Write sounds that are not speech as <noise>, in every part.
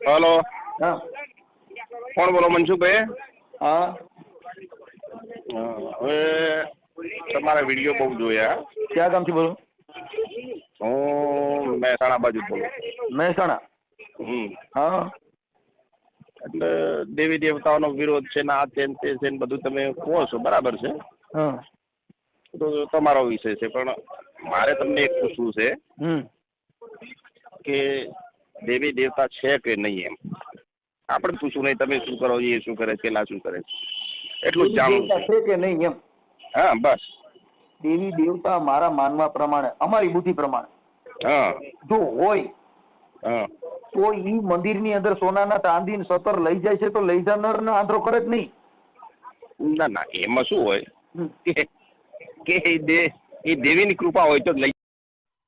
Hello હા. કોણ બોલો મનસુખભાઈ? હા. હવે તમારા વીડિયો બહુ જોયા. ક્યાં ગામથી બોલો? હું મહેસાણા બાજુ બોલું. મહેસાણા? હમ. હા. એટલે દેવી દેવતાઓનો વિરોધ છે ને આ છે તે છે ને બધું તમે કહો છો બરાબર છે? હા. તો તમારો વિષય છે પણ મારે તમને એક પૂછવું છે કે દેવી દેવતા છે કે નહીં એમ? આપણે પૂછવું નહીં તમે શું કરો એ શું કરે પેલા શું કરે એટલું જાણવું છે કે નહીં એમ? હા બસ. દેવી દેવતા મારા માનવા પ્રમાણે અમારી બુદ્ધિ પ્રમાણે. હા. જો હોય હા. તો ઈ મંદિરની અંદર સોનાના ચાંદી ને સતર લઈ જાય છે તો લઈ જનાર ને આંધળો કરે જ નહીં. ના ના એમાં શું હોય? કે એ દેવીની કૃપા હોય તો લઈ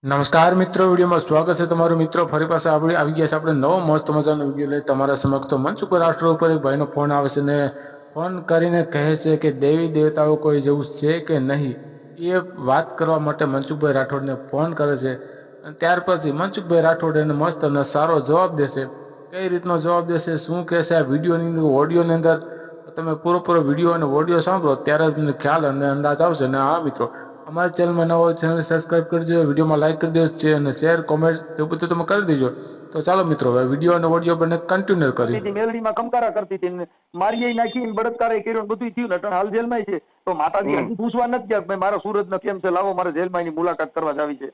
નમસ્કાર મિત્રો, વિડીયોમાં સ્વાગત છે તમારું મિત્રો. ફરી પાસે આપણે આવી ગયા છે. આપણે નવો મસ્ત મજાનો વીડિયો લઈ તમારા સમક્ષ. તો મંચ ઉપર રાષ્ટ્ર ઉપર એક ભાઈનો ફોન આવે છે ને ફોન કરીને કહે છે કે દેવી દેવતાઓ કોઈ જેવું છે કે નહીં? એ વાત કરવા માટે મનસુખભાઈ રાઠોડને ફોન કરે છે. અને ત્યાર પછી મનસુખભાઈ રાઠોડ એને મસ્ત અને સારો જવાબ દેશે કઈ રીતનો જવાબ દેશે શું કહેશે આ વિડીયોની ઓડિયોની અંદર તમે પૂરો પૂરો વીડિયો અને ઓડિયો સાંભળો, ત્યારે તમને ખ્યાલ અને અંદાજ આવશે. ને હા મિત્રો અમારી ચેનલમાં નવો ચેનલ સબસ્ક્રાઇબ કરી દેજો વિડીયોમાં લાઇક કરી દેજો છે અને શેર કોમેન્ટ એવું બધું તમે કરી દેજો. તો ચાલો મિત્રો હવે વીડિયો અને ઓડિયો બંને કન્ટિન્યુ કરી મેલડીમાં કમકારા કરતી હતી ને મારીએ નાખી ને બળાત્કારે કર્યો ને બધું થયું. ને હાલ જેલમાં છે. તો માતાજી પૂછવા નથી ગયા કે મારા સુરત કેમ છે? લાવો મારે જેલમાં એની મુલાકાત કરવા જાવી છે.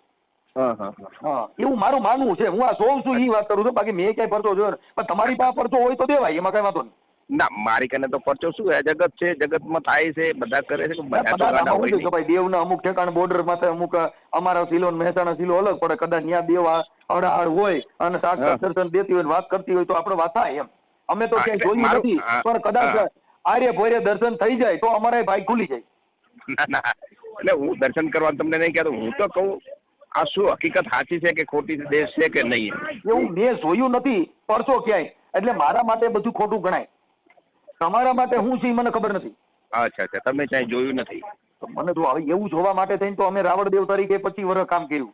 હા હા હા. હા એવું મારું માનવું છે. હું આ સોળ છું ઈ વાત કરું છું. બાકી મેં ક્યાંય ફરતો જોયો ને પણ તમારી પાસે ફરતો હોય તો દેવાય એમાં કઈ વાંધો નહીં. ના મારી કને તો પરચો શું હે? જગત છે જગતમાં થાય છે બધા કરે છે ભાઈ દેવના અમુક ઠેકાણ બોર્ડરમાં અમુક અમારા સિલો મહેસાણા સિલો અલગ પડે. કદાચ ત્યાં દેવ આ હોય અને સાક્ષાત દર્શન દેતી હોય વાત કરતી હોય તો આપણે વાત થાય એમ. અમે તો ક્યાંય જોઈ નથી પણ કદાચ. આર્ય ભોર્ય દર્શન થઈ જાય તો અમારે ભાઈ ખુલી જાય. ના ના એટલે હું દર્શન કરવા તમને નહીં કહેતો હું તો કહું આ શું હકીકત સાચી છે કે ખોટી દેશ છે કે નહીં? એવું મેં જોયું નથી પરસો ક્યાંય. એટલે મારા માટે બધું ખોટું ગણાય. તમારા માટે હું છે મને ખબર નથી. અચ્છા અચ્છા તમે ક્યાંય જોયું નથી. મને તો હવે એવું જોવા માટે થઈને તો અમે રાવણ દેવ તરીકે પચીસ વર્ષ કામ કર્યું.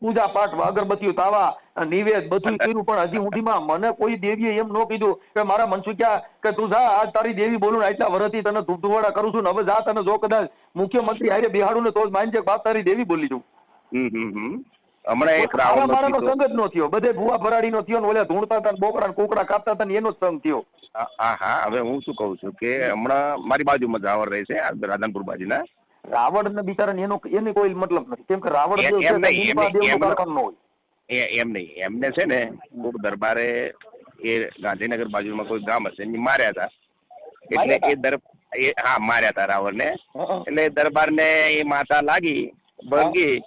પૂજા પાઠ અગરબત્તીઓ તાવા નિવેદ બધું કર્યું પણ હજી સુધીમાં મને કોઈ દેવીએ એમ ન કીધું કે મારા મનસુખ્યા કે તું જા આજ તારી દેવી બોલું ને આટલા વર્ષથી તને ધૂપધુવાડા કરું છું ને હવે જા તને જો કદાચ મુખ્યમંત્રી હારે બિહાડું ને તો જ માનજે બાપ તારી દેવી બોલી છું હમણાં એક રાવણ મારાનો સંગ જ નો થયો. બધે ભૂવા ભરાડી નો થયો ને ઓલા ધૂણતા હતા બોકડા કુકડા કાપતા હતા ને એનો સંગ થયો. હા હા, હવે હું શું કહું છું કે હમણાં મારી બાજુમાં જ રાવણ રહે છે રાધનપુર બાજુના. રાવણ ને બિચારા એનો એને કોઈ મતલબ નથી. કેમ કે રાવણ એમ નહીં, એમ નહીં, એમને છે ને દરબારે એ ગાંધીનગર બાજુમાં કોઈ ગામ હશે એની માર્યા હતા. એટલે એ દર હા માર્યા હતા રાવણ ને એટલે દરબાર ને એ માતા લાગી ભડકી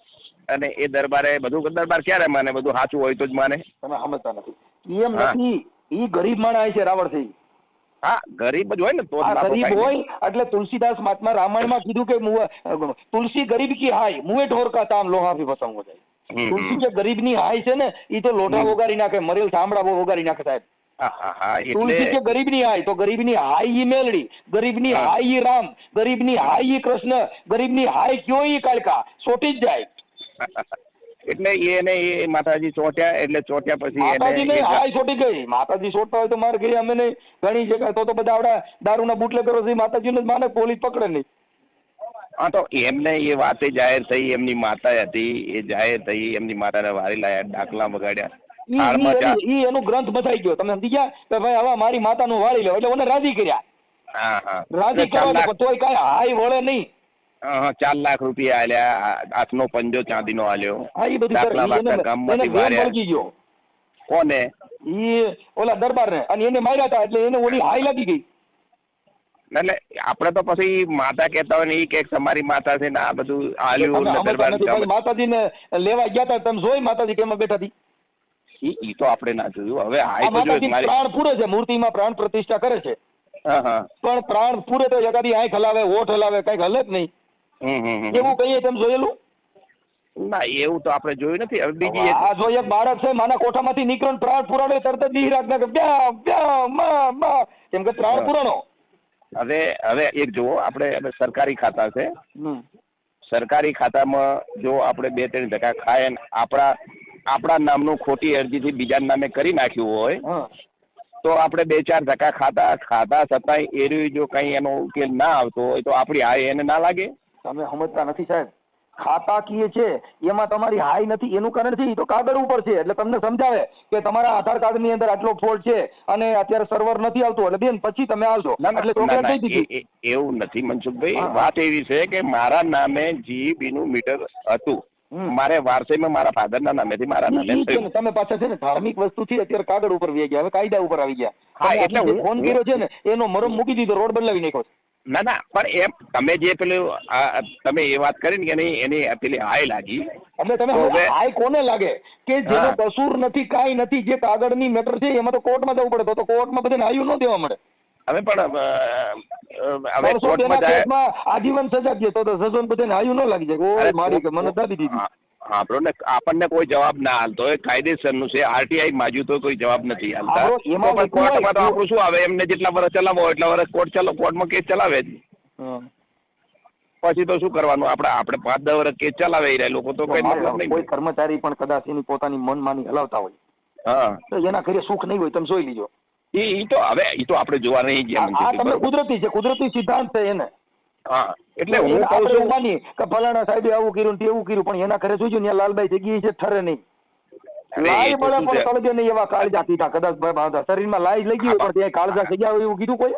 અને એ દરબારે બધું દરબાર ક્યારે માને? બધું સાચું હોય તો જ માને. તમે સમજતા નથી. એમ નથી. ઈ ગરીબ માણસ છે રાવણ સિંહ હા ગરીબ જ હોય ને તો જ ગરીબ હોય એટલે તુલસીદાસ મહાત્મા રામાયણમાં કીધું કે તુલસી ગરીબ કી હાય મુએ ઢોર કા તામ લોહા ભી પતંગ હો જાય. તુલસી હમ. ગરીબ ગરીબની હાય છે ને ઈ તો લોઢા હમ. વગાડી નાખે મરેલ સાંભળા વગાડી નાખે સાહેબ. તુલસી ગરીબ ગરીબની હાય તો ગરીબની હાય ઈ મેલડી ગરીબની ની હાય ઈ રામ ગરીબની હાય કૃષ્ણ ગરીબની હાય કયો ઈ કાળકા? સોટી જ જાય. એટલે એને એ માતાજી ચોટ્યા એટલે ચોટ્યા પછી માતાજી હાય ચોટી ગઈ. માતાજી ચોટતા હોય તો મારે ગઈ અમે નહીં. ઘણી જગ્યા તો તો બધા આવડા દારૂના બુટલે કરો છે માતાજી ને માને પોલીસ પકડે નહીં. હા તો એમને એ વાતે જાહેર થઈ એમની માતા હતી એ જાહેર થઈ એમની માતાને વારી લાયા ડાકલા વગાડ્યા. ઈ- એનું- ગ્રંથ બતાઈ ગયો. તમે સમજી ગયા કે ભાઈ હવે મારી માતાનું વાળી લો એટલે મને રાજી કર્યા. રાજી કરવા તોય કાંઈ હાય વળે નહીં. ચાર લાખ રૂપિયા આલ્યા આઠ હાથનો પંજો ચાંદીનો આલ્યો. હા એ બધું. ઈ એને- વાર્યા. વળગી ગયો. કોને? ઈ ઓલા દરબાર ને અને એને માર્યા હતા એટલે એને ઓલી હાય લાગી ગઈ. એટલે આપણે તો પછી માતા કહેતા હોય ને એ કે તમારી માતા છે ને આ બધું આલ્યું ને દરબાર માતાજીને લેવા ગયા હતા તમે જોઈ માતાજી કેમ બેઠા હતી. ઈ તો આપણે ના જોયું. હવે હાઈ તો મારી પ્રાણ પૂરે છે મૂર્તિમાં પ્રાણ પ્રતિષ્ઠા કરે છે. હા હા. પણ પ્રાણ પૂરે તો એકાદી આંખ હલાવે ઓઠ હલાવે કંઈક હલે જ નહીં. એવું કહીએ તેમ જોયેલું? ના એવું તો આપણે જોયું નથી. હવે બીજી આ જો એક બાળક છે માના કોઠામાંથી નીકળો ને પ્રાણ પુરાણો તરત જ દી રાખના કે બ્યા બ્યા મા મા. કેમ કે પ્રાણ પુરાણો. હવે હવે એક જુઓ આપણે સરકારી ખાતા છે. સરકારી ખાતામાં જો આપણે બે ત્રણ ટકા ખાય ને આપણા આપણા નામનું ખોટી અરજીથી બીજા નામે કરી નાખ્યું હોય તો આપણે બે ચાર ધક્કા ખાતા ખાતા છતાંય એ જો કઈ એનો ઉકેલ ના આવતો હોય તો આપણી હાય એને ના લાગે. તમે સમજતા નથી સાહેબ. ખાતાકીય છે એમાં તમારી હાઈ નથી એનું કારણ છે તો કાગળ ઉપર છે. એટલે તમને સમજાવે કે તમારા આધાર કાર્ડની અંદર આટલો ફોલ્ટ છે અને અત્યારે સર્વર નથી આવતું. એટલે બેન પછી તમે આવશો એટલે એવું નથી મનસુખભાઈ. વાત એવી છે કે મારા નામે જીબી નું મીટર હતું. મારે વારસાઈમાં મારા ફાધર ના નામેથી મારા નામે તમે પાછા છે ને ધાર્મિક વસ્તુ થી અત્યારે કાગળ ઉપર વી ગયા. હવે કાયદા ઉપર આવી ગયા. હા, એટલે ફોન કર્યો છે ને એનો મરમ મૂકી દીધો રોડ બદલાવી નાખ્યો છે. ના ના પણ એમ તમે જે પેલું તમે એ વાત કરી ને કે નહીં એની પેલી હાય લાગી. એટલે તમે હાઈ કોને લાગે? કે જેનો કસૂર નથી કાંઈ નથી જે કાગળની મેટર છે એમાં તો કોર્ટમાં જવું પડે. તો કોર્ટમાં બધાને હાયું ન દેવા મળે. હવે પણ હવે કોર્ટમાં આજીવન સજા છે તો સજોન બધાને હાયું ન લાગી જાય. ઓ મારી કે મને દાબી દીધી. હા, આપણો ને આપણને કોઈ જવાબ ના હાલતો. હોય કાયદેસરનું છે. આરટીઆઈ માજ્યું તો કોઈ જવાબ નથી હાલતા. કોર્ટમાં તો આપણું શું આવે? એમને જેટલા વર્ષ ચલાવો એટલા વર્ષ કોર્ટ ચલો કોર્ટમાં કેસ ચલાવે જ. પછી તો શું કરવાનું? આપણે આપણે પાંચ દસ વર્ષ કેસ ચલાવે રહ્યા. લોકો તો કઈ મતલબ નહીં. કોઈ કર્મચારી પણ કદાચ એની પોતાની મનમાની હલાવતા હોય. હા. તો એના ઘરે સુખ નહીં હોય તમે જોઈ લીજો. એ ઈ તો હવે એ તો આપણે જોવા નહીં ગયા તમે કુદરતી છે. કુદરતી સિદ્ધાંત છે એને. હા એટલે હું કહું છું માની કે ફલાણા સાહેબે આવું કર્યું ને તેવું કર્યું પણ એના ઘરે જોજો ત્યાં લાલબાઈ જગ્યાએ છે ઠરે નહીં લાઈ મળે પણ છે? તળગે નહીં એવા કાળજા કીધા કદાચ. શરીરમાં લાઈ લઈ ગયું પણ ત્યાં કાળજા થઈ ગયા એવું કીધું કોઈ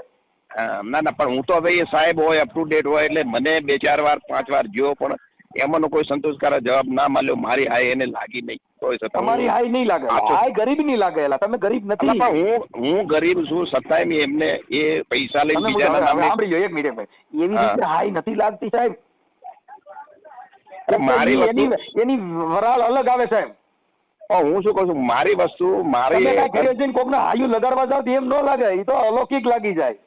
ના ના પણ હું તો હવે એ સાહેબ હોય અપ ટુ ડેટ હોય એટલે મને બે ચાર વાર પાંચ વાર જોયો પણ એમાંનો કોઈ સંતોષકારક જવાબ ના મળ્યો મારી હાય એને લાગી નહીં. તમારી હાય નહીં લાગે. હાય ગરીબ નહીં લાગેલા તમે ગરીબ નથી. હું હું ગરીબ છું છતાંય મેં એમને એ પૈસા લઈ બીજાના નામે સાંભળી એક મિનિટ ભાઈ એવી રીતે હાય નથી લાગતી સાહેબ. મારી એની એની વરાળ અલગ આવે સાહેબ. હું શું કહું છું? મારી વસ્તુ મારી કોકને હાયું લગાડવા જાવ એમ ન લાગે. એ તો અલૌકિક લાગી જાય.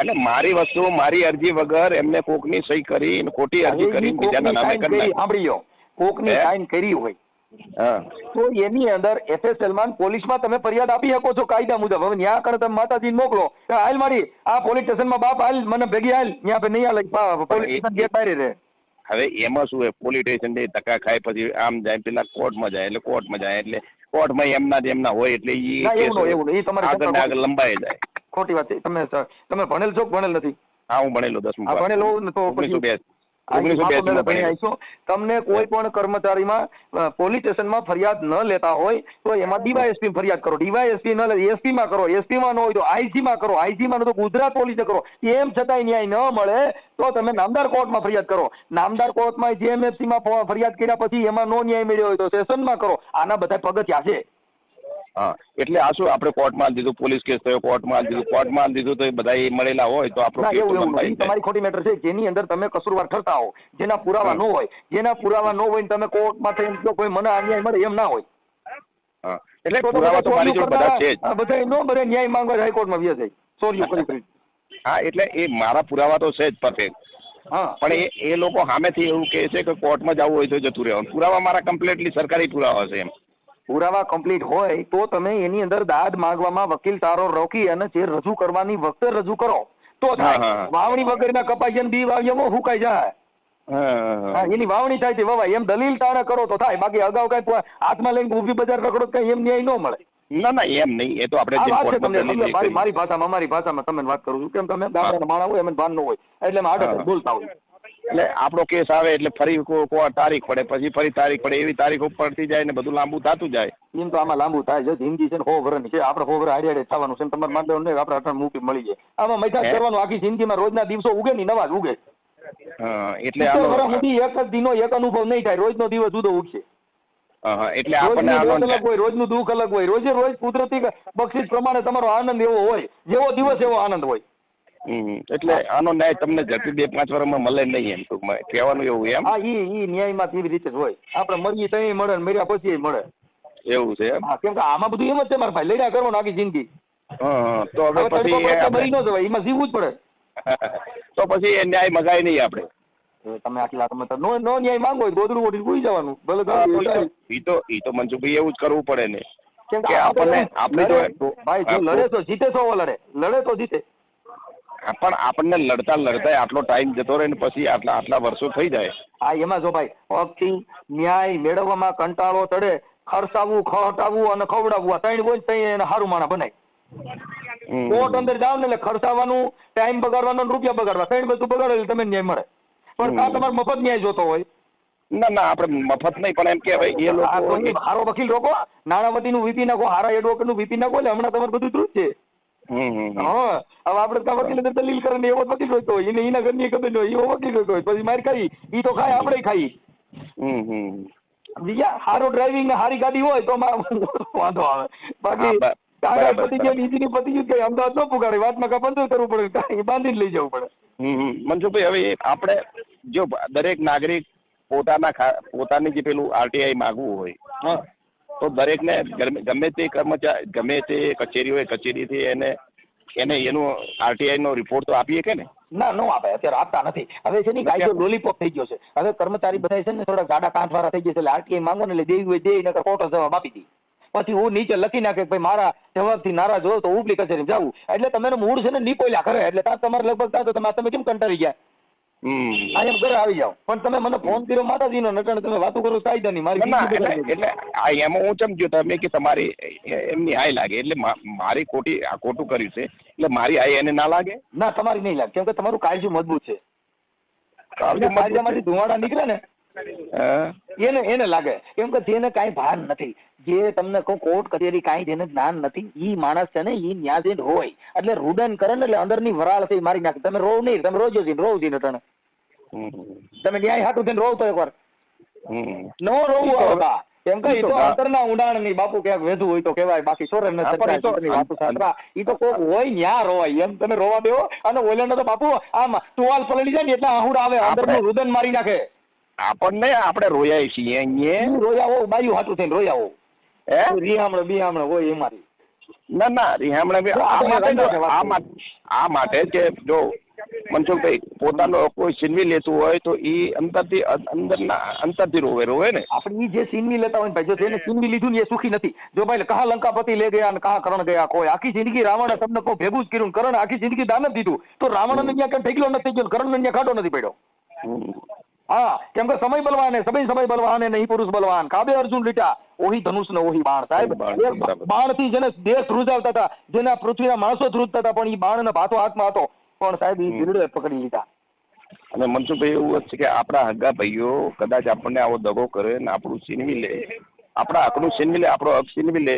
એટલે મારી વસ્તુ મારી અરજી વગર એમને કોકની સહી કરી ખોટી અરજી કરી બીજાના નામે કરી કરી નાખી. સાંભળી કોકની સાઈન કરી હોય. તો એની અંદર એફએસએલમાં પોલીસમાં તમે ફરિયાદ આપી શકો છો કાયદા મુજબ. હવે ન્યા કણે તમે માતાજી મોકલો. હાલ મારી આ પોલીસ સ્ટેશનમાં બાપ હાલ મને ભેગી હાલ ન્યા પે નહીં હાલે પોલીસ સ્ટેશન ગેટ બહાર રહે. હવે એમાં શું હોય? પોલીસ સ્ટેશનથી ધક્કા ખાય પછી આમ જાય પેલા કોર્ટમાં જાય એટલે કોર્ટમાં જાય એટલે કોર્ટમાં એમના જ એમના હોય એટલે ઈ ના, એવું એવું ન. ઈ આગળ આગળ લંબાઈ જાય. ખોટી વાત છે. તમે તમે ભણેલ છો ભણેલ નથી? હા હું ભણેલો દસમું આ ભણેલો તો પછી-. તમને કોઈ પણ કર્મચારીમાં પોલીસ સ્ટેશનમાં ફરિયાદ ન લેતા હોય તો એમાં ડીવાયએસપી ફરિયાદ કરો. ડીવાયએસપી ન એસપી માં કરો એસપી માં ન હોય તો આઈજી માં કરો આઈજી માં તો ગુજરાત પોલીસે કરો. એમ છતાંય ન્યાય ન મળે તો તમે નામદાર કોર્ટમાં ફરિયાદ કરો. નામદાર કોર્ટમાં જીએમએફસી માં ફરિયાદ કર્યા પછી એમાં નો ન્યાય મળ્યો હોય તો સેશનમાં કરો. આના બધા પગથિયા છે. હા. એટલે આ શું આપણે કોર્ટમાં દીધું પોલીસ કેસ થયો કોર્ટમાં દીધું કોર્ટમાં દીધું તો એ બધા મળેલા હોય તો આપણો કેસ એવું એવું નહીં. તમારી ખોટી મેટર છે જેની અંદર તમે કસૂરવાર ઠરતા હો જેના પુરાવા ન હોય જેના પુરાવા ન હોય તમે કોર્ટમાં થઈને કહો કોઈ મને અન્યાય મળે એમ ના હોય. એટલે પુરાવા તો મારી જોડે બધા છે જ. બધા નો બધે ન્યાય માંગવા હાઈકોર્ટમાં વ્યા જાય સોરીઓ કરી કરી. હા એટલે એ મારા પુરાવા તો છે જ પરફેક્ટ હા. પણ એ એ લોકો સામેથી એવું કહે છે કે કોર્ટમાં જવું હોય તો જતું રહેવાનું. પુરાવા મારા કમ્પ્લીટલી સરકારી પુરાવા છે એમ. પુરાવા કમ્પ્લીટ હોય તો તમે એની અંદર દાદ માંગવામાં વકીલ તારો રોકી અને જે રજૂ કરવાની વખતે રજૂ કરો. તો થાય. વાવણી વગરના કપાઈ જાય બી વાવ્યામાં હુકાઈ જાય? એની વાવણી થાય તે વવાય. એમ દલીલ તારે કરો તો થાય. બાકી અગાઉ કઈ હાથમાં લઈને ઊભી બજાર રખડો કઈ એમ ન્યાય ન મળે. ના ના એમ નહીં. એ તો આપણે છે મારી ભાષામાં મારી ભાષામાં તમે વાત કરું છું. કેમ તમે ગામડાના માણા હોય એમ ભાન ન હોય. એટલે એમ આડે. બોલતા હોય. એટલે આપણો કેસ આવે એટલે ફરી તારીખ પડે પછી ફરી તારીખ પડે એવી તારીખ ઉપરથી જાય ને બધું લાંબુ થતું જાય. એમ તો આમાં લાંબુ થાય છે. જિંદગી છે ને હો વરની છે. આપણે હો વર હાડે હાડે થવાનું છે તમારે માંડવાનું નહીં આપણે મૂકી મળી જાય. આમાં મૈથાજ કરવાનું આખી જિંદગીમાં રોજના દિવસો ઉગે ની નવા જ ઉગે એટલે એક જ દિનો એક અનુભવ નહીં થાય. રોજનો દિવસ જુદો ઉગશે. એટલે આપણને અલગ હોય રોજનું દુઃખ અલગ હોય. રોજે રોજ કુદરતી બક્ષિસ પ્રમાણે તમારો આનંદ એવો હોય. જેવો દિવસ એવો આનંદ હોય. એટલે આનો ન્યાય તમને ઝડપી બે પાંચ વર્ષમાં મળે નહીં એમ ટૂંકમાં. કહેવાનું એવું એમ? હા ઈ ઈ ન્યાયમાં એવી રીતે જ હોય? આપણે મરીએ તઈ મળે ને મર્યા પછી મળે. એવું છે કેમ કે આમાં બધું એમ જ છે મારા ભાઈ લડ્યા કરવાનું આખી જિંદગી. તો હવે પછી મરી ન જવાય એમાં જીવવું જ પડે. <laughs> તો પછી એ ન્યાય મગાય નહીં આપણે. તમે આટલા તમે નો નો ન્યાય માંગો ગોદડું ઓઢીને સૂઈ જવાનું. ભલે. ઈ તો ઈ તો મનસુખભાઈ એવું જ કરવું પડે ને. કેમ કે આપણને- આપણે તો ભાઈ જો લડે તો જીતે તો લડે. લડે તો જીતે. પણ આપણને લડતા લડતા આટલો ટાઈમ જતો રહે ને પછી આટલા આટલા વર્ષો થઈ જાય. આ એમાં જો ભાઈ પગથી ન્યાય મેળવવામાં કંટાળો ચડે ખર્ચાવવું ખટાવવું અને ખવડાવવું આ ત્રણ બોલ ત્રણ એને હારું માણા બનાય. કોર્ટ અંદર જાવ ને એટલે ખર્ચાવાનું ટાઈમ બગાડવાનો ને રૂપિયા બગાડવા ત્રણ બધું બગાડો એટલે તમને ન્યાય મળે. પણ આ તમારે મફત ન્યાય જોતો હોય? ના ના આપણે મફત નહીં પણ એમ કે ભાઈ એ લોકો હારો વકીલ રોકો નાણાવતીનું વીપી નાખો હારા એડવોકેટનું વીપી નાખો એટલે હમણાં તમારે બધું ટ્રુથ છે. હા હવે આપણે તા વકીલ અંદર દલીલ કરે ને એવો વકીલ જોઈતો હોય. એને એના ઘરની ખબર ન હોય એવો વકીલ જોઈતો હોય. પછી માર ખાઈ. ઈ તો ખાય આપણે ખાઈ. બીજા સારો ડ્રાઇવિંગ ને સારી ગાડી હોય તો વાંધો આવે. બાકી કાગળ પતી ગયો ઇન્જિન પતી ગયું અમદાવાદ ન પુગાડે. વાતમાં કા પંદર કરવું પડે. બાંધીને લઈ જવું પડે. મનસુખભાઈ હવે આપણે જો દરેક નાગરિક પોતાના પોતાની જે પેલું આરટીઆઈ માગવું હોય હા. તો દરેકને ગમે તે કર્મચારી ગમે તે કચેરી હોય કચેરીથી એને એને એનું આરટીઆઈ નો રિપોર્ટ તો આપીએ કે ને? ના નો આપે અત્યારે આપતા નથી. હવે છે ને કાયદો લોલીપોપ થઈ ગયો છે. હવે કર્મચારી બધા છે ને થોડા ગાડા કાંઠ વાળા થઈ ગયા છે એટલે આરટીઆઈ માંગો ને એટલે દેવી હોય દેવી નકર ખોટો જવાબ આપી દી. પછી હું નીચે લખી નાખે ભાઈ મારા જવાબથી નારાજ હોય તો ઉપલી કચેરી જવું એટલે તમે મૂળ છે ને નીકોલ્યા કરે એટલે તમારે લગભગ તો તમે કેમ કંટાળી ગયા? એમ ઘરે આવી જાવ પણ તમે મને ફોન કર્યો માતાજીનો નટણ તમે વાતો કરો કાયદા ની મારી એટલે એમાં હું સમજ્યો તમે કે તમારી એમની આય લાગે એટલે મારી ખોટી આ ખોટું કર્યું છે એટલે મારી આઈ એને ના લાગે? ના તમારી નહીં લાગે કેમ કે તમારું કાળજું મજબૂત છે. કાળજામાંથી ધુવાડા નીકળે ને એને એને લાગે કેમ કે જેને કાંઈ ભાન નથી. જે તમને કહું કોર્ટ કચેરી કાંઈ જેને જ્ઞાન નથી ઈ માણસ છે ને એ ન્યા જઈને હોય. એટલે રૂડન કરે ને એટલે અંદરની વરાળથી મારી નાખે. તમે રોવ નહીં તમે રોજો જઈને રોવ જઈને તને. તમે ન્યાય હાટું થઈને રોવ તો એકવાર. નો રોવું આવતા કેમ કે ઈ ઈ તો અંતરના ઉડાણની બાપુ ક્યાંક વેધું હોય તો કહેવાય બાકી સોરે ને ઈ તો- કોક હોય ન્યા રોવાય એમ તમે રોવા દેવો અને ઓલેનો તો બાપુ આમ ટુવાલ પલળી જાય ને એટલે આહુડ આવે અંદરનું રુદન મારી નાખે. આપણને આપણે રોયા છીએ અહીંયા. રોયા હો બાયું હાટું થઈને રોયા હો. હે? રીહામણે બિહામણે હોય ના ના રિહામણે બી આ માટે રંગો છે વાત આ માટે કે જો મનસુખભાઈ પોતાનો કોઈ છીનવી લેતું હોય તો ઈ અંદરથી અંદરના અંતરથી રોવે રોવે ને? આપણે એ જે સીનવી લેતા હોય ભાઈ જો જેને સીનવી લીધું ને એ સુખી નથી. જો ભાઈ કહા લંકાપતિ લે ગયા અને કહા કરણ ગયા કોઈ આખી જિંદગી રાવણે તમને કોઈ ભેગું જ કર્યું કરણ આખી જિંદગી દાન જ દીધું. તો રાવણ ને ત્યાં ઢેકલો નથી ગયો કરણ ને ત્યાં ખાટો નથી પડ્યો. હા કેમ કે સમય બલવાન સમય સમય બલવાન નહીં પુરુષ બલવાન. કાબે અર્જુન લીટા ઓહી ધનુષ ને ઓહી બાણ સાહેબ. બાણ, થી જેને દેહ ધ્રુજાવતા હતા જેના પૃથ્વીના માણસો ધ્રુજતા હતા પણ એ બાણ ને ભાતો હાથમાં હતો. પણ સાહેબ એ ગીરડે પકડી લીધા. અને મનસુખભાઈ એવું જ છે કે આપણા હગા ભાઈઓ કદાચ આપણને આવો દગો કરે ને આપણું છીનવી લે આપણા હકનું છીનવી લે આપણો હક છીનવી લે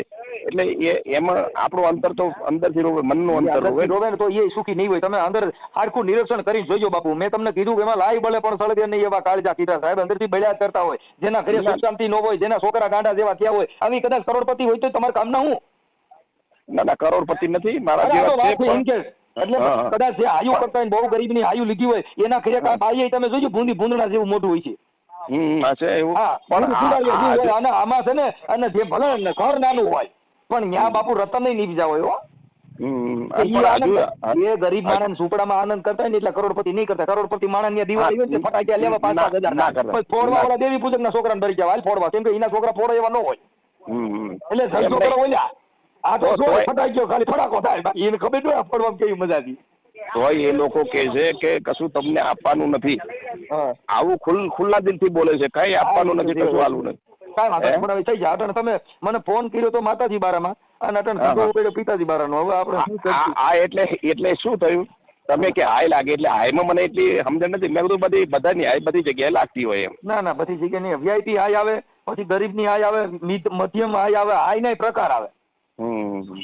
એટલે એ એમાં આપણું અંતર તો અંદરથી રોવે મનનું અંતર રોવે. રોવે તો એ સુખી નહીં હોય. તમે અંદર આખું નિરીક્ષણ કરી જોજો બાપુ. મેં તમને કીધું કે એમાં લાઈ બળે પણ સળગે નહીં એવા કાળજા કીધા સાહેબ. અંદરથી બળ્યા કરતા હોય. જેના ઘરે સુખ શાંતિ ન હોય જેના છોકરા ગાંડા જેવા થયા હોય આવી કદાચ કરોડપતિ હોય તો તમારે કામ ના હું? ના ના કરોડપતિ નથી. મારા જેવા છે એટલે. કદાચ જે આયુ કરતા ને બહુ ગરીબની આયુ લીધી હોય એના ઘરે કાંઈ બાઈએ તમે જોજો ભૂંદી ભૂંદડા જેવું મોટું હોય છે. હમ છે એવું. હા પણ આમાં છે ને અને જે ભલે ઘર નાનું હોય પણ ન્યા બાપુ રતન નહીં નીપજા હોય એ ગરીબ માણસ ઝૂંપડામાં આનંદ કરતા ને એટલે કરોડપતિ નહીં કરતા. કરોડપતિ માણસની દિવાળી હોય ને તે ફટાકિયા લેવા પાંચ પાંચ હજાર ના કરતા. પછી ફોડવા વાળા દેવી પૂજક ના છોકરાને ભરી ગયા. ફોડવા. કેમ કે એના છોકરા ફોડવા એવા ન હોય. એટલે છોકરા ઓલ્યા. આ તો ફટાક્યો ખાલી ફટાકો થાય. બાકી એને ખબર ન આ કેવી મજા હતી તોય એ લોકો કે છે કે કશું તમને આપવાનું નથી. આવું ખુલ્લ દિલથી બોલે છે. કઈ આપવાનું નથી કશું આલું નથી. કાંઈ વાંધો નહીં, પણ હવે થઈ જાય અટણ તમે મને ફોન કર્યો તો માતાજી બારામાં. અને અટણ હા. પડ્યો પિતાજી બારાનો. હવે આપણે આ એટલે એટલે શું થયું? તમે કે હાય લાગે એટલે હાયમાં મને એટલી સમજણ નથી. મેં કીધું બધી બધાની હાય બધી જગ્યાએ લાગતી હોય એમ. ના ના બધી જગ્યાએ નહીં. વીઆઈપી હાય આવે પછી ગરીબની હાય આવે મધ્યમ હાય આવે હાય ના પ્રકાર આવે.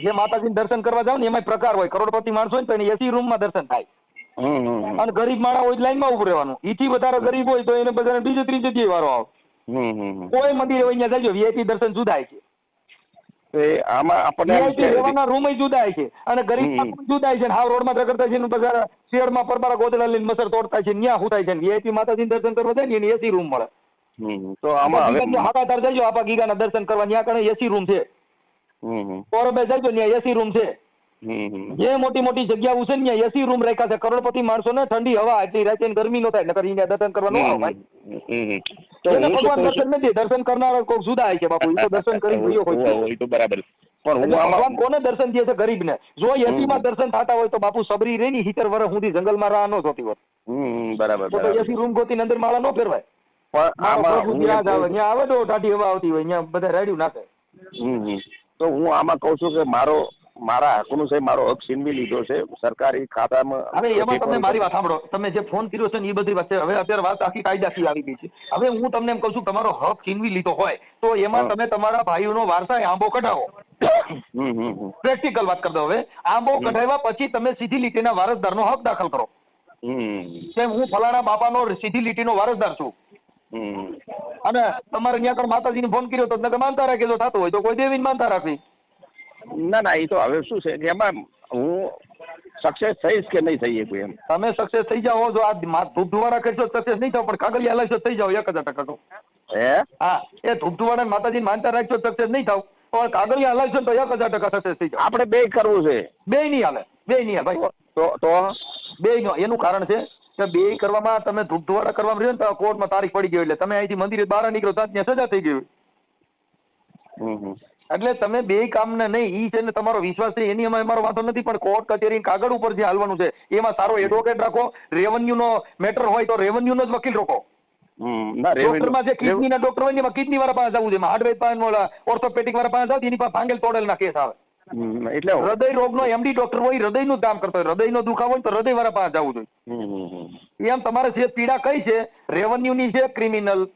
જે માતાજી દર્શન કરવા જાવ ને એમાં પ્રકાર હોય. કરોડપતિ માણસો હોય ને તો એસી રૂમમાં દર્શન થાય. અને ગરીબ માણસ હોય લાઈનમાં ઉભું રહેવાનું. ઈથી વધારે ગરીબ હોય તો એને બધાને બીજે ત્રીજે જગ્યાએ વારો આવે. કોઈ મંદિર હોય અહીંયા જજો વીઆઈપી દર્શન જુદા છે. આમાં આપણને રહેવાના રૂમ જુદા છે અને ગરીબ જુદા છે હાવ રોડમાં રગડતા છે બધા શેડમાં પરબારા ગોદડા લઈને મસર તોડતા છે ન્યા હુતાય છે વીઆઈપી માતાજી દર્શન કરવા જાય ને એને એસી રૂમ મળે. તો આમાં હવે હાકાતાર જજો આપા ગીગાના દર્શન કરવા ત્યાં કણે એસી રૂમ છે. પોરબે જજો ત્યાં એસી રૂમ છે. જે મોટી મોટી જગ્યાઓ છે ને એસી રૂમ રાખ્યા છે. કરોડપતિ માણસો ને ઠંડી હવા એટલી રાતે ગરમી નો થાય નકર અહીંયા દર્શન કરવાનું આવો ભાઈ. ભગવાન દર્શન નથી દર્શન કરનારો કોઈ જુદા છે બાપુ એ તો દર્શન કરી ગયો હોય છે. તો બરાબર. ભગવાન કોને દર્શન દે છે ગરીબને? જો એસી માં દર્શન થતા હોય તો બાપુ સબરી રહી ની હિતર વર્ષ સુધી જંગલમાં રાહ ન જોતી હોય. બરાબર તો એસી રૂમ ગોતી અંદર માળા નો ફેરવાય. પણ આવે આવે તો ટાઢી હવા આવતી હોય અહીંયા બધા રાડ્યું નાખે. તો હું આમાં કહું છું કે મારો મારા હકનું છે મારો હક છીનવી લીધો છે સરકારી ખાતામાં હવે એમાં તમે મારી વાત સાંભળો. તમે જે ફોન કર્યો છે ને એ બધી વાત છે. હવે અત્યારે વાત આખી કાયદાથી આવી ગઈ છે. હવે હું તમને એમ કહું છું તમારો હક છીનવી લીધો હોય તો એમાં તમે તમારા ભાઈઓનો વારસા આંબો કઢાવો. પ્રેક્ટિકલ વાત કરતો હવે. આંબો કઢાવ્યા પછી તમે સીધી લીટીના વારસદારનો હક દાખલ કરો. હમ. કે હું ફલાણા બાપાનો સીધી લીટીનો વારસદાર છું. અને તમારે ત્યાં આગળ માતાજીને ફોન કર્યો તો તમે માનતા રાખી જો થતું હોય તો કોઈ દેવીને માનતા રાખવી ના ના એ તો હવે શું છે કે એમાં હું સક્સેસ થઈશ કે નહીં થઈ શકું એમ. તમે સક્સેસ થઈ જાઓ જો આ ધૂપધુવાળા કરશો સક્સેસ નહીં થાવ પણ કાગળિયા હલાવશો થઈ જાઓ એક હજાર ટકા તો. હે? હા એ ધૂપધુવાળા માતાજી માનતા રાખશો સક્સેસ નહીં થાવ પણ કાગળિયા હલાવશો ને તો એક હજાર ટકા સક્સેસ થઈ જાવ આપણે બે કરવું છે. બે નહીં હાલે બે નહીં ભાઈ. તો તો? બે એનું કારણ છે કે બે કરવામાં તમે ધૂપધુવાળા કરવામાં રહ્યો ને તો કોર્ટમાં તારીખ પડી ગઈ એટલે તમે અહીંથી મંદિરે બહાર નીકળો તો ત્યાં સજા થઈ ગઈ હમ એટલે તમે બે કામને નહીં ઈ છે ને તમારો વિશ્વાસ છે એની અમે અમારો વાંધો નથી પણ કોર્ટ કચેરી કાગળ ઉપર જે હાલવાનું છે એમાં સારો એડવોકેટ રાખો. રેવન્યુ નો મેટર હોય તો રેવન્યુ નો જ વકીલ રોકો. ડોક્ટરમાં જે કિડની ના ડોક્ટર હોય એમાં કિડની વાળા પાસે જવું છે. પાસે વાળા પાસે જાવ એની પાસે ભાંગેલ તોડેલના કેસ આવે. એટલે હૃદય રોગનો એમડી ડોક્ટર હોય હૃદયનું કામ કરતો હોય. હૃદયનો દુખાવો હોય તો હૃદય વાળા પાસે જવું જોઈએ. એમ તમારે જે પીડા કઈ છે? રેવન્યુ ની છે ક્રિમિનલ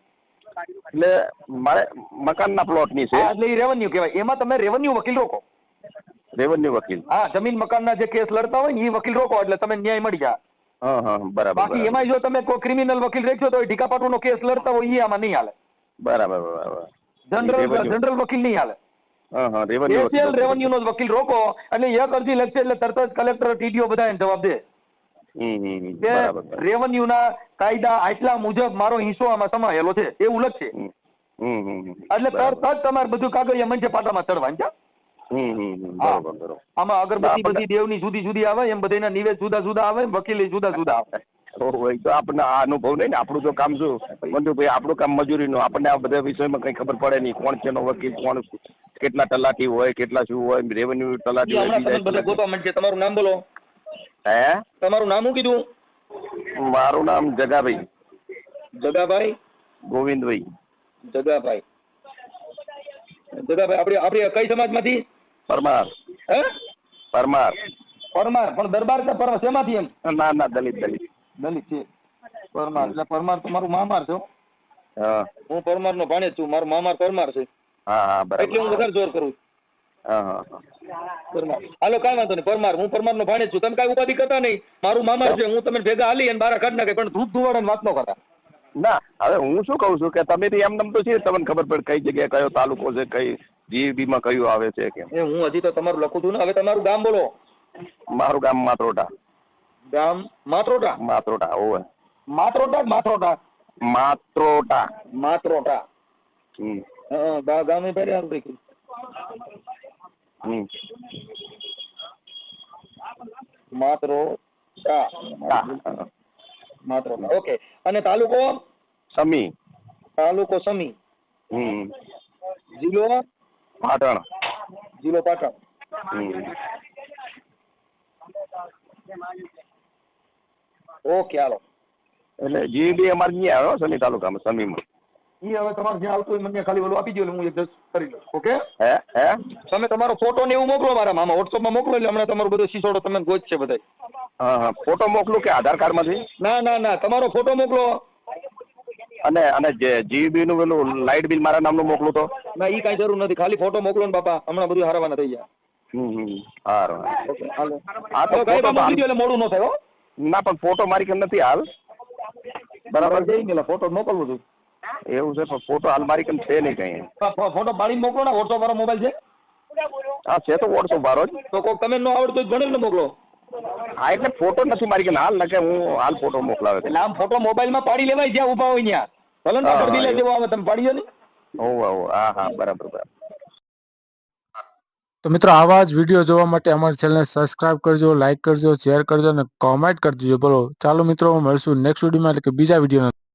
એટલે મારે મકાનના પ્લોટની છે. એટલે એ રેવન્યુ કહેવાય. એમાં તમે રેવન્યુ વકીલ રોકો. રેવન્યુ વકીલ. હા જમીન મકાનના જે કેસ લડતા હોય ને એ વકીલ રોકો એટલે તમે ન્યાય મળી જાય. હા હા બરાબર બાકી બરાબર. એમાં જો તમે કોઈ ક્રિમિનલ વકીલ રેખશો તો ઢીકાપાટુનો કેસ લડતા હોય એ આમાં નહીં હાલે. બરાબર બરાબર. General revenue. જનરલ વકીલ નહીં હાલે. હા હા રેવન્યુ સ્પેશિયલ રેવન્યુ નો જ વકીલ રોકો એટલે એક અરજી લખશે એટલે તરત જ કલેક્ટર ટીડીઓ બધા એને જવાબ દે. કે બરાબર બરાબર. રેવન્યુ ના કાયદા આટલા મુજબ મારો હિસ્સો આમાં સમાયેલો છે એવું લખશે. એટલે તરત જ તમારે બધું કાગળિયા મંચે પાટામાં ચડવાનું છે આમાં અગરબત્તી બધી દેવની જુદી જુદી આવે એમ બધાના નિવેદ જુદા જુદા આવે વકીલે જુદા જુદા આવે. <laughs> તો આપણને આ અનુભવ નહીં ને આપણું તો કામ શું? મંજુભાઈ આપણું કામ મજૂરીનું આપણને આ બધા વિષયમાં કઈ ખબર પડે નહીં કોણ છે વકીલ કોણ કેટલા તલાટી હોય કેટલા શું હોય રેવન્યુ તલાટી હોય તમારું નામ બોલો. હે? તમારું નામ શું કીધું? મારું નામ જગાભાઈ. જગાભાઈ? ગોવિંદભાઈ. જગાભાઈ. જગાભાઈ આપણે આપણે કઈ સમાજમાંથી? પરમાર. હે? પરમાર. પરમાર પણ દરબાર કે પરમાર શેમાંથી એમ? ના ના દલિત દલિત. દલિત છે. પરમાર એટલે પરમાર તમારું મામાર છે હા. હું. પરમાર નો ભાણેજ છું મારું મામાર પરમાર છે. હા હા એટલે હું બરાબર વધારે જોર કરું છું. હાલો કઈ વાંધો નહીં. પરમાર હું પરમાર નો ભાણે છું. તમે કઈ ઉપાધિ કરતા નહીં. મારું મામા છે હું તમે ભેગા હાલી અને બારા કાઢ નાખે પણ ધૂપ ધુવાડો વાત ન કરતા. ના હવે હું શું કહું છું કે તમે બી એમ નમ તો છે તમને ખબર પડે કઈ જગ્યાએ કયો તાલુકો છે કઈ જીબી માં કયું આવે છે કે હું હજી તો તમારું લખું છું ને. હવે તમારું ગામ બોલો. મારું ગામ માત્રોટા ગામ માત્રોટા માત્રોટા ઓવે માત્રોટા માત્રોટા માત્રોટા માત્રોટા હમ. ગામ એ પહેલા માત્રો હા. માત્રોટા ઓકે. અને તાલુકો? સમી. તાલુકો સમી. હમ. જિલ્લો? પાટણ. જિલ્લો પાટણ. ઓકે હાલો. એટલે જીબી અમારે નહીં આવ્યો સમી તાલુકામાં સમીમાં. ઈ હવે તમારે જ્યાં આવતું હોય મને ખાલી ઓલું આપી દો એટલે હું એડજસ્ટ કરી લઉં ઓકે? હે? હે? તમે તમારો ફોટો ને એવું મોકલો મારા મામા વોટ્સઅપમાં મોકલો એટલે હમણાં તમારું બધું સીસોડો તમે ગોજ છે બધાય. હા હા. ફોટો મોકલું કે આધાર કાર્ડમાંથી? ના ના ના. તમારો ફોટો મોકલો. અને અને જે જીબી નું પેલું લાઇટ બિલ મારા નામનું મોકલું તો? ના ઈ કાઈ જરૂર નથી. ખાલી ફોટો મોકલો ને બાપા. હમણાં બધું હારવાના થઈ જાય હમ સારું હાલો. હા તો ફોટો એટલે મોડું ન થાય હો. ના પણ ફોટો મારી કન નથી હાલ? બરાબર જઈ ગયેલા ફોટો મોકલવું છું. એવું છે પણ ફોટો હાલ મારી કેમ છે નહીં કઈ? ફોટો પાડી મોકલો ને વોટ્સઅપ વાળો મોબાઈલ છે? હા છે તો વોટ્સઅપ વાળો જ. તો કોક તમે ન આવડતો હોય ને મોકલો. હા એટલે ફોટો નથી મારી કે હાલ નકે હું હાલ ફોટો મોકલાવે એટલે આમ ફોટો મોબાઈલમાં પાડી લેવાય જ્યાં ઊભા હોય ત્યાં. ભલે ને આગળ જેવો આવે તમે પાડી ને. ઓહો ઓહો હા હા બરાબર બરાબર. તો મિત્રો આવા જ વીડિયો જોવા માટે અમારી ચેનલને સબસ્ક્રાઇબ કરજો લાઇક કરજો શેર કરજો અને કોમેન્ટ કરજો. બોલો. ચાલો મિત્રો મળશું નેક્સ્ટ વિડીયોમાં એટલે કે બીજા વીડિયો